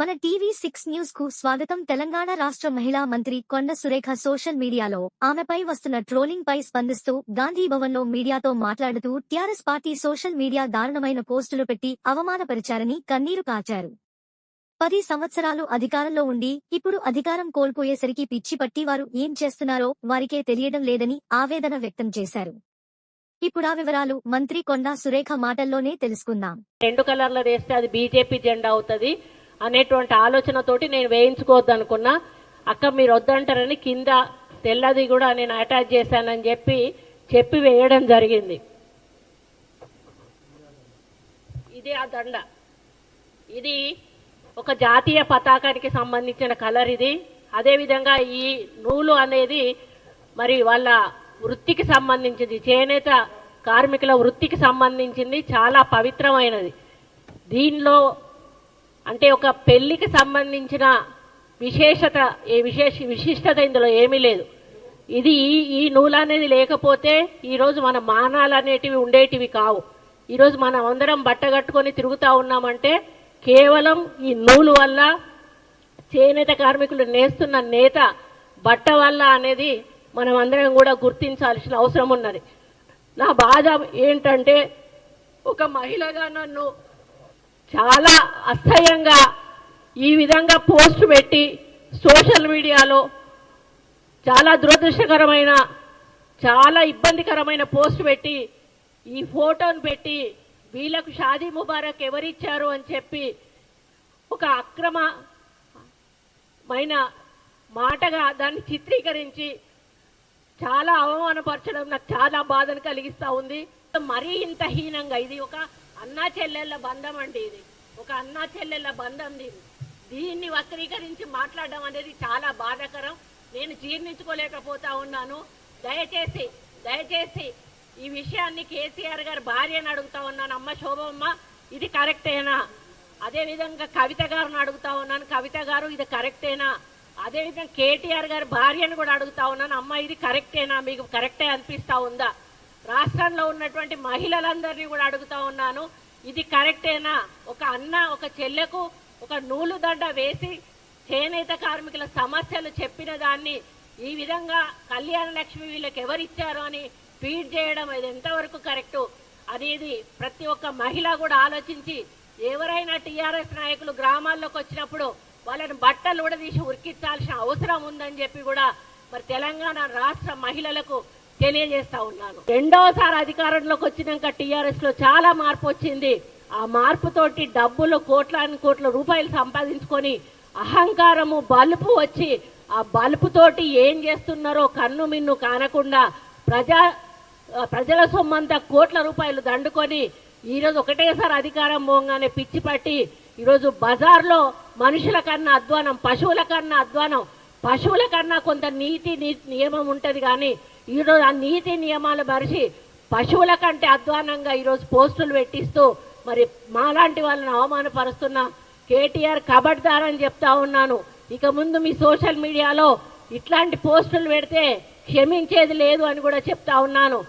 మన TV six న్యూస్కు స్వాగతం తెలంగాణ రాష్ట్ర మహిళా మంత్రి కొండ సురేఖ సోషల్ మీడియాలో. ఆమెపై వస్తున్న ట్రోలింగ్ పై స్పందిస్తూ గాంధీ భవన్లో మీడియాతో మాట్లాడుతూ టీఆర్ఎస్ పార్టీ సోషల్ మీడియా దారుణమైన పోస్టులు పెట్టి అవమానపరిచారని కన్నీరు కాచారు. పది సంవత్సరాలు అధికారంలో ఉండి ఇప్పుడు అధికారం కోల్పోయేసరికి పిచ్చి పట్టి వారు ఏం చేస్తున్నారో వారికే తెలియడం లేదని ఆవేదన వ్యక్తం చేశారు. ఇప్పుడా వివరాలు మంత్రి కొండా సురేఖ మాటల్లోనే తెలుసుకుందాం. రెండు కలర్లు వేస్తే అది బీజేపీ జెండా అవుతుంది. అనేటువంటి ఆలోచనతోటి నేను వేయించుకోవద్దు అనుకున్నా అక్క మీరు వద్దంటారని కింద తెల్లది కూడా నేను అటాచ్ చేశానని చెప్పి చెప్పి వేయడం జరిగింది. ఇది ఆ దండ. ఇది ఒక జాతీయ పతాకానికి సంబంధించిన కలర్ ఇది. అదేవిధంగా ఈ నూలు అనేది మరి వాళ్ళ వృత్తికి సంబంధించింది. చేనేత కార్మికుల వృత్తికి సంబంధించింది. చాలా పవిత్రమైనది. దీనిలో అంటే ఒక పెళ్ళికి సంబంధించిన విశేషత ఏ విశేష విశిష్టత ఇందులో ఏమీ లేదు. ఇది ఈ ఈ నూలు అనేది లేకపోతే ఈరోజు మన మానాలు అనేటివి ఉండేటివి కావు. ఈరోజు మనం అందరం బట్ట కట్టుకొని తిరుగుతూ ఉన్నామంటే కేవలం ఈ నూలు వల్ల చేనేత కార్మికులు నేస్తున్న నేత బట్ట వల్ల అనేది మనం అందరం కూడా గుర్తించాల్సిన అవసరం ఉన్నది. నా బాధ ఏంటంటే ఒక మహిళగా నన్ను చాలా అసహ్యంగా ఈ విధంగా పోస్ట్ పెట్టి సోషల్ మీడియాలో చాలా దురదృష్టకరమైన చాలా ఇబ్బందికరమైన పోస్ట్ పెట్టి ఈ ఫోటోను పెట్టి వీళ్ళకు షాదీ ముబారక్ ఎవరిచ్చారు అని చెప్పి ఒక అక్రమమైన మాటగా దాన్ని చిత్రీకరించి చాలా అవమానపరచడం నాకు చాలా బాధను కలిగిస్తూ ఉంది. మరీ ఇంత హీనంగా ఇది ఒక అన్నా చెల్లెళ్ళ బంధం అండి ఇది. ఒక అన్నా చెల్లెళ్ళ బంధం దీన్ని దీన్ని వక్రీకరించి మాట్లాడడం అనేది చాలా బాధాకరం. నేను జీర్ణించుకోలేకపోతా ఉన్నాను. దయచేసి దయచేసి ఈ విషయాన్ని కేసీఆర్ గారి భార్యను అడుగుతా ఉన్నాను. అమ్మ శోభమ్మ ఇది కరెక్టేనా? అదేవిధంగా కవిత గారిని అడుగుతా ఉన్నాను. కవిత గారు ఇది కరెక్టేనా? అదేవిధంగా కేటీఆర్ గారి భార్యను కూడా అడుగుతా ఉన్నాను. అమ్మ ఇది కరెక్టేనా? మీకు కరెక్టే అనిపిస్తా ఉందా? రాష్ట్రంలో ఉన్నటువంటి మహిళలందరినీ కూడా అడుగుతా ఉన్నాను. ఇది కరెక్టేనా? ఒక అన్న ఒక చెల్లెకు ఒక నూలు దండ వేసి చేనేత కార్మికుల సమస్యలు చెప్పిన దాన్ని ఈ విధంగా కళ్యాణ లక్ష్మి వీళ్ళకి ఎవరిచ్చారు అని ఫీడ్ చేయడం ఇది ఎంతవరకు కరెక్టు? అనేది ప్రతి ఒక్క మహిళ కూడా ఆలోచించి ఎవరైనా టీఆర్ఎస్ నాయకులు గ్రామాల్లోకి వచ్చినప్పుడు వాళ్ళని బట్టలు కూడా తీసి ఉరికించాల్సిన అవసరం ఉందని చెప్పి కూడా మరి తెలంగాణ రాష్ట్ర మహిళలకు తెలియజేస్తా ఉన్నాను. రెండోసారి అధికారంలోకి వచ్చినాక టీఆర్ఎస్లో చాలా మార్పు వచ్చింది. ఆ మార్పుతోటి డబ్బులు కోట్లాని కోట్ల రూపాయలు సంపాదించుకొని అహంకారము బలుపు వచ్చి ఆ బలుపుతోటి ఏం చేస్తున్నారో కన్ను మిన్ను కానకుండా ప్రజా ప్రజల సొమ్మంతా కోట్ల రూపాయలు దండుకొని ఈరోజు ఒకటేసారి అధికారం పోగానే పిచ్చి పట్టి ఈరోజు బజార్లో మనుషుల కన్నా అధ్వానం పశువుల కన్నా అధ్వానం పశువుల కన్నా కొంత నీతి నియమం ఉంటుంది కానీ ఈరోజు ఆ నీతి నియమాలు మరిచి పశువుల కంటే అధ్వానంగా ఈరోజు పోస్టులు పెట్టిస్తూ మరి మాలాంటి వాళ్ళని అవమానపరుస్తున్న కేటీఆర్ కబడ్దార్ అని చెప్తా ఉన్నాను. ఇక ముందు మీ సోషల్ మీడియాలో ఇట్లాంటి పోస్టులు పెడితే క్షమించేది లేదు అని కూడా చెప్తా ఉన్నాను.